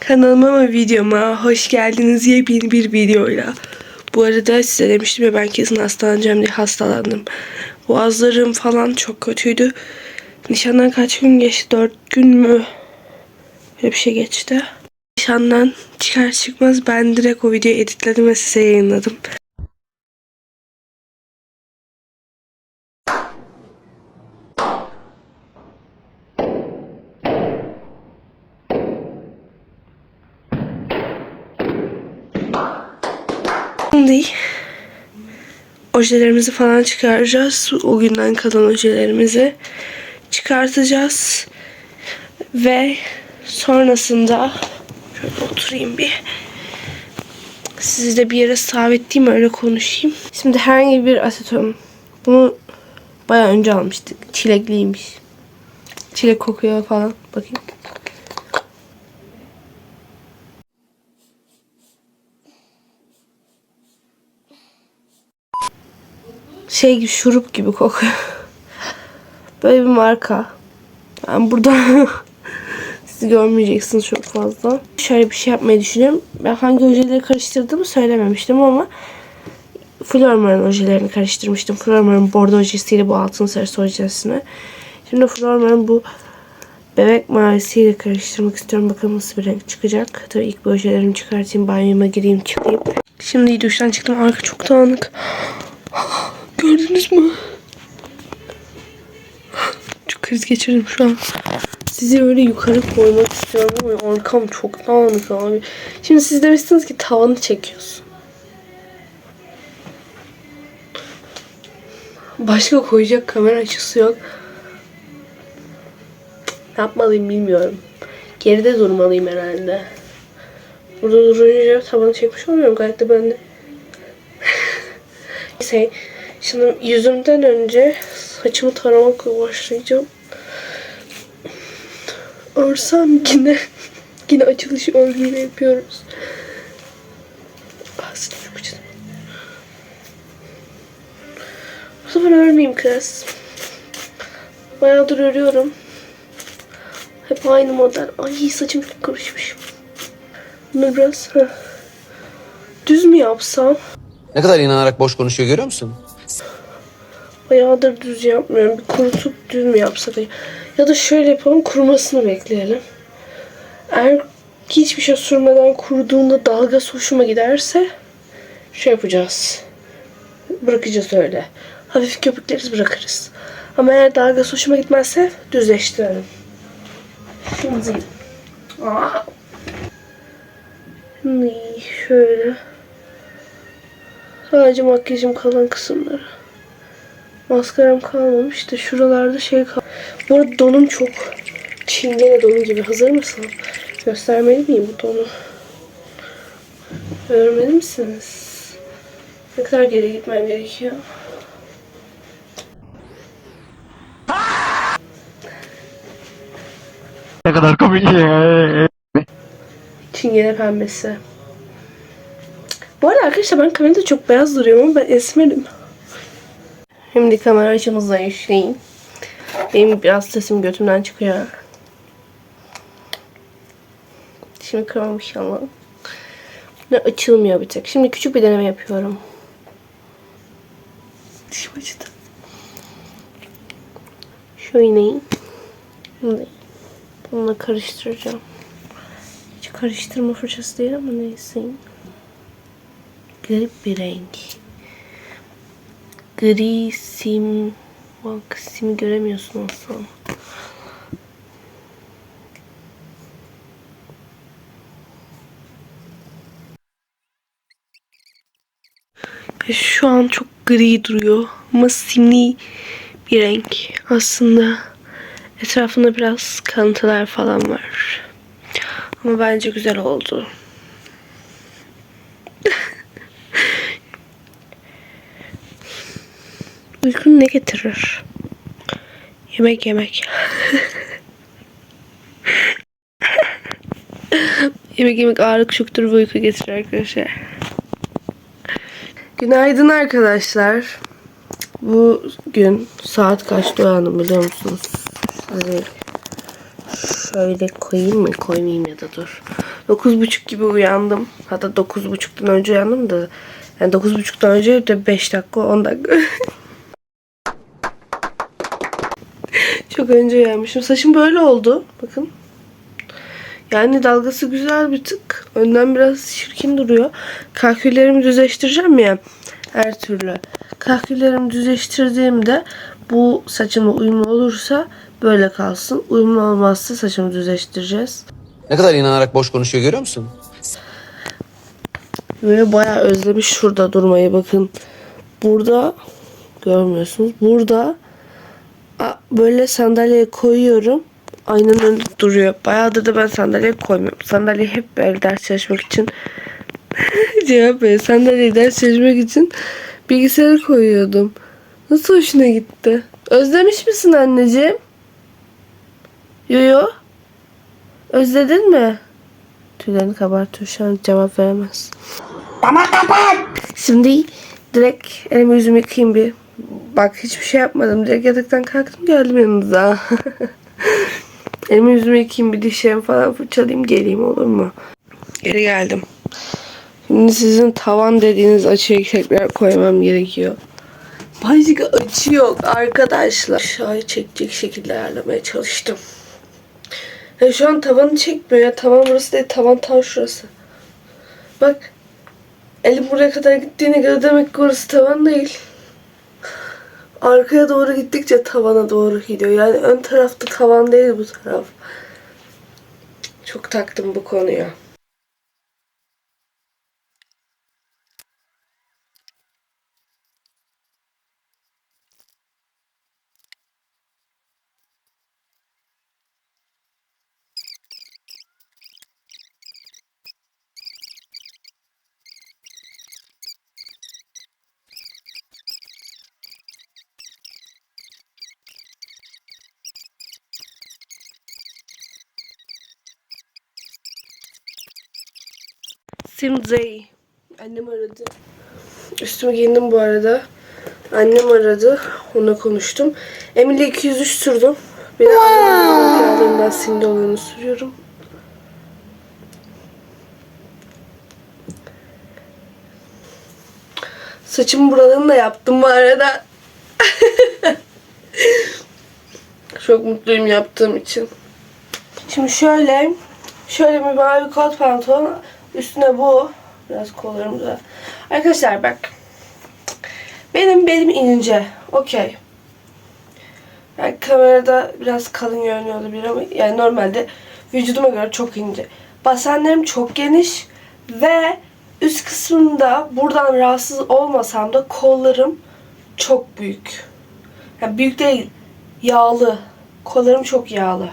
Kanalıma ve videoma hoş geldiniz yepyeni bir videoyla. Bu arada size demiştim ya ben kesin hastalanacağım diye hastalandım. Boğazlarım falan çok kötüydü. Nişandan kaç gün geçti? Dört gün mü? Böyle bir şey geçti. Nişandan çıkar çıkmaz ben direkt o videoyu editledim ve size yayınladım. Şimdi ojelerimizi falan çıkaracağız. O günden kalan ojelerimizi çıkartacağız. Ve sonrasında şöyle oturayım bir. Sizi de bir yere sabitleyeyim öyle konuşayım. Şimdi herhangi bir aseton. Bunu bayağı önce almıştık. Çilekliymiş. Çilek kokuyor falan. Bakayım. Şey gibi şurup gibi kokuyor. Böyle bir marka. Ben burada siz görmeyeceksiniz çok fazla. Şöyle bir şey yapmayı düşünüyorum. Ben hangi ojeleri karıştırdığımı söylememiştim ama Flormar'ın ojelerini karıştırmıştım. Flormar'ın bordo ojesiyle bu altın sarısı ojesini. Şimdi Flormar'ın bu bebek mavisiyle karıştırmak istiyorum. Bakalım nasıl bir renk çıkacak. Tabii ilk bir ojelerimi çıkartayım. Banyoma gireyim çıkayım. Şimdi duştan çıktım. Arka çok dağınık. Gördünüz mü? Çok kriz geçirdim şu an. Sizi öyle yukarı koymak istiyorum ama arkam çok dağınık abi. Şimdi siz demişsiniz ki tavanı çekiyorsun. Başka koyacak kamera açısı yok. Ne yapmalıyım bilmiyorum. Geride durmalıyım herhalde. Burada durunca tavanı çekmiş olmuyorum gayet de ben de. Neyse. Şimdi yüzümden önce saçımı taramakla başlayacağım. Örsem yine yine açılış örgüyle yapıyoruz. Ah. Bu sefer örmeyeyim kız. Bayağıdır örüyorum. Hep aynı model. Ay saçım çok karışmış. Bunu biraz heh. düz mü yapsam? Ne kadar inanarak boş konuşuyor görüyor musun? Bayağıdır düz yapmıyorum. Bir kurutup düz mü yapsak? Ya da şöyle yapalım kurumasını bekleyelim. Eğer hiçbir şey sürmeden kuruduğunda dalga hoşuma giderse şey yapacağız. Bırakacağız öyle. Hafif köpükleriz bırakırız. Ama eğer dalga hoşuma gitmezse düzleştirelim. Şimdi Aa. Şimdi şöyle sadece makyajım kalan kısımları. Maskaram kalmamış da şuralarda şey kal. Bu arada donum çok çingene donu gibi. Hazır mısın? Göstermeli miyim bu donu? Görmeli misiniz? Ne kadar geri gitmem gerekiyor? Ne kadar komik. Çingene pembesi. Bu arada arkadaşlar ben kamerada çok beyaz duruyorum ama ben esmerim. Şimdi kamera açımızla işleyin. Benim biraz sesim götümden çıkıyor. Şimdi kıramam inşallah. Ne açılmıyor bir tek. Şimdi küçük bir deneme yapıyorum. Dişim acıdı. Şu iğneyi bununla karıştıracağım. Hiç karıştırma fırçası değil ama neyse. Garip bir renk. Gri sim. Bak sim göremiyorsun aslında. Şu an çok gri duruyor ama simli bir renk. Aslında etrafında biraz kalıntılar falan var. Ama bence güzel oldu. Uykun ne getirir? Yemek yemek. yemek yemek ağırlık çoktur ve uyku getirir arkadaşlar. Günaydın arkadaşlar. Bugün saat kaçta uyandım biliyor musunuz? Size şöyle koyayım mı koymayayım ya da dur. 9.30 gibi uyandım. Hatta 9.30'dan önce uyandım da. Yani 9.30'dan önce de 5 dakika 10 dakika. Çok önce uyanmışım. Saçım böyle oldu. Bakın. Yani dalgası güzel bir tık. Önden biraz şirkin duruyor. Kahküllerimi düzleştireceğim ya. Her türlü. Kahküllerimi düzleştirdiğimde bu saçımla uyumlu olursa böyle kalsın. Uyumlu olmazsa saçımı düzleştireceğiz. Ne kadar inanarak boş konuşuyor görüyor musun? Böyle bayağı özlemiş şurada durmayı bakın. Burada görmüyorsunuz. Burada böyle sandalyeye koyuyorum. Aynanın önünde duruyor. Bayağıdır da ben sandalyeye koymuyorum. Sandalyeyi hep böyle ders çalışmak için cevap ver. Sandalyeyi ders çalışmak için bilgisayara koyuyordum. Nasıl hoşuna gitti? Özlemiş misin anneciğim? Yo yo. Özledin mi? Tüylerini kabartıyor şu an cevap veremez. Şimdi direkt elimi yüzümü yıkayayım bir. Bak hiçbir şey yapmadım. Direkt yataktan kalktım geldim yanınıza. elimi yüzümü yıkayayım bir dişlerimi falan fırçalayayım geleyim olur mu? Geri geldim. Şimdi sizin tavan dediğiniz açıyı tekrar koymam gerekiyor. Başka açı yok arkadaşlar. Aşağıya çekecek şekilde ayarlamaya çalıştım. Ya şu an tavanı çekmiyor ya. Tavan burası değil. Tavan tam şurası. Bak. Elim buraya kadar gittiğine göre demek ki orası tavan değil. Arkaya doğru gittikçe tavana doğru gidiyor. Yani ön tarafta tavan değil bu taraf. Çok taktım bu konuya. Simzey. Annem aradı. Üstümü giyindim bu arada. Annem aradı. Onunla konuştum. Emily 203 sürdüm. Bir de kağıdından simde olanı sürüyorum. Saçımın buralarını da yaptım bu arada. Çok mutluyum yaptığım için. Şimdi şöyle şöyle bir mavi kot pantolon üstüne bu biraz kollarımda. Arkadaşlar bak benim belim ince. Okey. Yani kamerada biraz kalın görünüyor olabilir ama yani normalde vücuduma göre çok ince. Basenlerim çok geniş ve üst kısmında buradan rahatsız olmasam da kollarım çok büyük. Yani büyük değil, yağlı. Kollarım çok yağlı.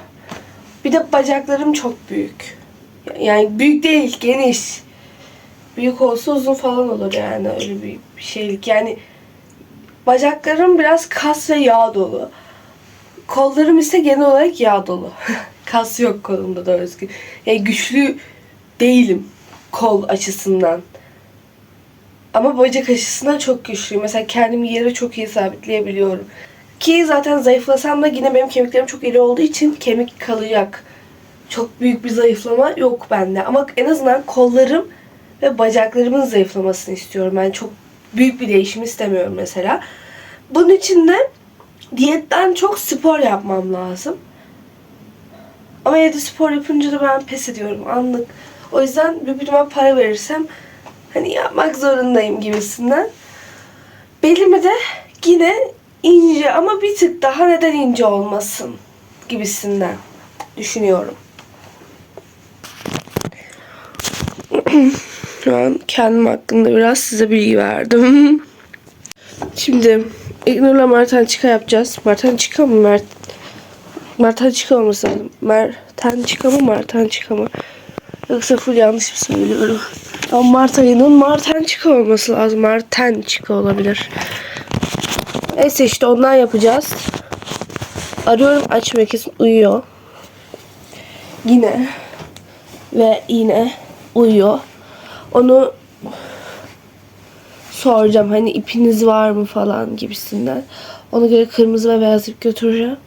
Bir de bacaklarım çok büyük. Yani büyük değil, geniş. Büyük olsa uzun falan olur yani öyle bir şeylik. Yani bacaklarım biraz kas ve yağ dolu. Kollarım ise genel olarak yağ dolu. kas yok kolumda da özgür. Yani güçlü değilim kol açısından. Ama bacak açısından çok güçlüyüm. Mesela kendimi yere çok iyi sabitleyebiliyorum. Ki zaten zayıflasam da yine benim kemiklerim çok iri olduğu için kemik kalacak. Çok büyük bir zayıflama yok bende. Ama en azından kollarım ve bacaklarımın zayıflamasını istiyorum. Ben çok büyük bir değişim istemiyorum mesela. Bunun için de diyetten çok spor yapmam lazım. Ama evde spor yapınca da ben pes ediyorum anlık. O yüzden bir birime para verirsem hani yapmak zorundayım gibisinden. Belimi de yine ince ama bir tık daha neden ince olmasın gibisinden düşünüyorum. Şu an kendim hakkında biraz size bilgi verdim. Şimdi İgnur'la Martançika yapacağız. Martançika mı? Mert Martançika olması lazım. Mertançika mı? Martançika mı? Yoksa full yanlış mı söylüyorum? Ama Mart ayının Martançika olması lazım. Martançika olabilir. Neyse işte ondan yapacağız. Arıyorum açmıyor kesin uyuyor. Yine ve yine uyuyor. Onu soracağım hani ipiniz var mı falan gibisinden. Ona göre kırmızı ve beyaz ip götüreceğim.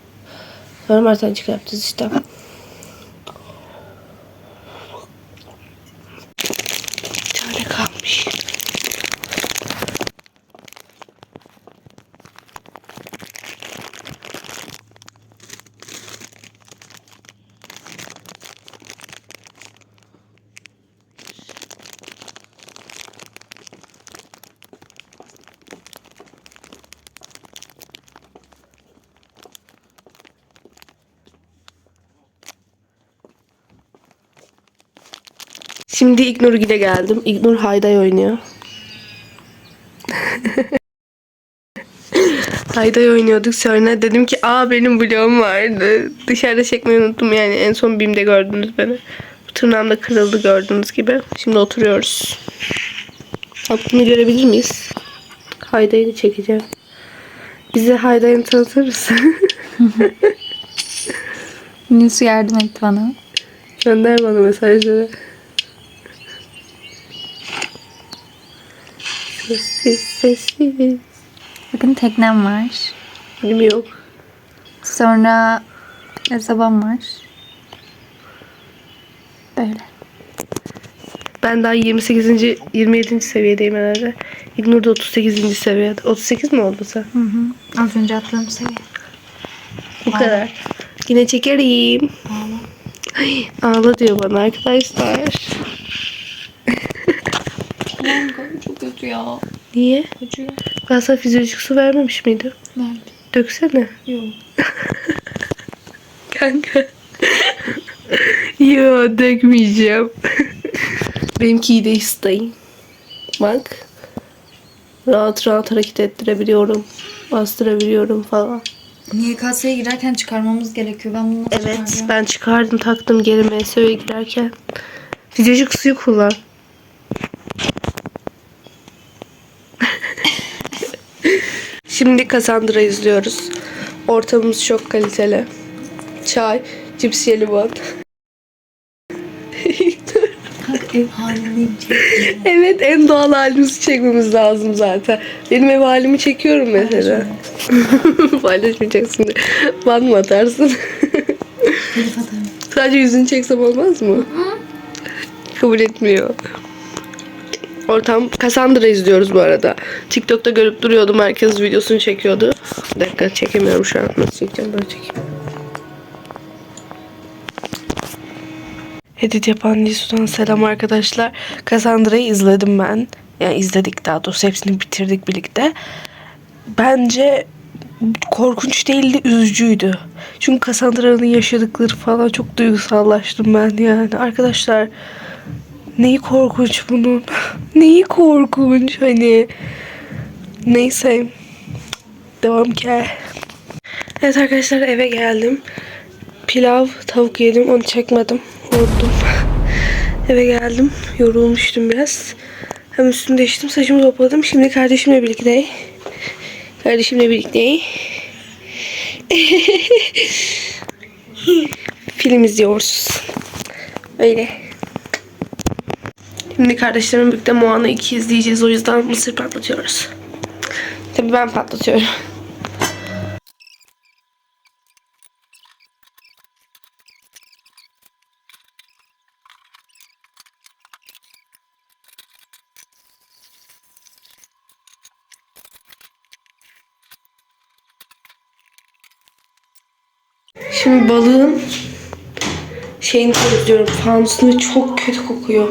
Sonra Martan çıkar yapacağız işte. Şimdi İgnur ile geldim. İgnur Hayday oynuyor. Hayday oynuyorduk sonra dedim ki aa benim bloğum vardı. Dışarıda çekmeyi unuttum yani en son BİM'de gördünüz beni. Tırnağım da kırıldı gördüğünüz gibi. Şimdi oturuyoruz. Hakkını görebilir miyiz? Hayday'ı çekeceğim. Bize Hayday'ını tanıtır mısın? Nilsu yardım etti bana. Gönder bana mesajları. Sessiz sessiz. Bakın teknem var. Benim yok. Sonra sabam var. Böyle. Ben daha 28. 27. seviyedeyim herhalde. İgnur da 38. seviyede. 38 mi oldu sen? Hı hı. Az önce attığım seviye. Bu kadar. Yine çekerim. Ay, ağla diyor bana arkadaşlar. Kötü ya. Niye? Acıyor. Ben sana fizyolojik su vermemiş miydim? Nerede? Döksene. Yok. Kanka. Yo dökmeyeceğim. Benimki de isteyim. Bak. Rahat rahat hareket ettirebiliyorum. Bastırabiliyorum falan. Niye kasaya girerken çıkarmamız gerekiyor? Ben bunu Evet çıkaracağım? ben çıkardım taktım geri MSÖ'ye girerken. Fizyolojik suyu kullan. Şimdi Cassandra izliyoruz. Ortamımız çok kaliteli. Çay, cips, jelibon. Kanka ev halindeyim. evet en doğal halimizi çekmemiz lazım zaten. Benim ev halimi çekiyorum mesela. Paylaşmayacaksın. Ban mı atarsın? Sadece yüzünü çeksem olmaz mı? Kabul etmiyor. Ortam Cassandra izliyoruz bu arada. TikTok'ta görüp duruyordum. Herkes videosunu çekiyordu. Bir dakika çekemiyorum şu an. Nasıl çekeceğim? Böyle çekeyim. Edit yapan Nisu'dan selam arkadaşlar. Cassandra'yı izledim ben. Yani izledik daha doğrusu hepsini bitirdik birlikte. Bence korkunç değildi, üzücüydü. Çünkü Cassandra'nın yaşadıkları falan çok duygusallaştım ben yani. Arkadaşlar neyi korkunç bunun? neyi korkunç hani? Neyse. Devam ki. Evet arkadaşlar eve geldim. Pilav, tavuk yedim. Onu çekmedim. Vurdum. Eve geldim. Yorulmuştum biraz. Hem üstümü değiştim. Saçımı topladım. Şimdi kardeşimle birlikte. Kardeşimle birlikte. Film izliyoruz. Öyle. Şimdi kardeşlerimle birlikte Moana 2 izleyeceğiz. O yüzden mısır patlatıyoruz. Tabii ben patlatıyorum. Şimdi balığın şeyini temizliyorum. Fanusunu çok kötü kokuyor.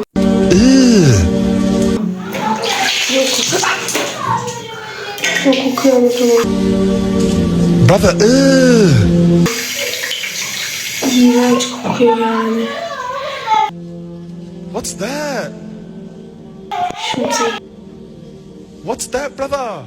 Brother, yani. What's that? What's that, brother?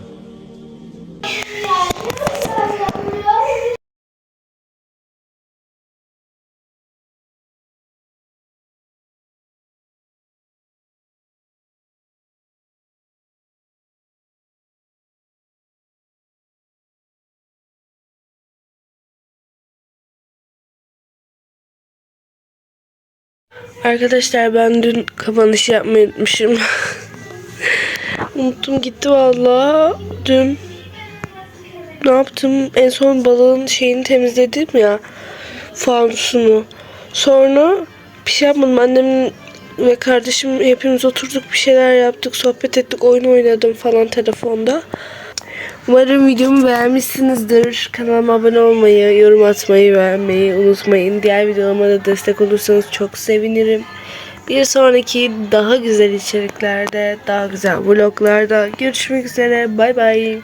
Arkadaşlar ben dün kapanışı yapmayı unutmuşum. Unuttum gitti valla. Dün ne yaptım? En son balığın şeyini temizledim ya. Fanusunu. Sonra bir şey yapmadım. Annem ve kardeşim hepimiz oturduk bir şeyler yaptık. Sohbet ettik. Oyun oynadım falan telefonda. Umarım videomu beğenmişsinizdir. Kanalıma abone olmayı, yorum atmayı, beğenmeyi unutmayın. Diğer videolarıma da destek olursanız çok sevinirim. Bir sonraki daha güzel içeriklerde, daha güzel vloglarda görüşmek üzere. Bay bay.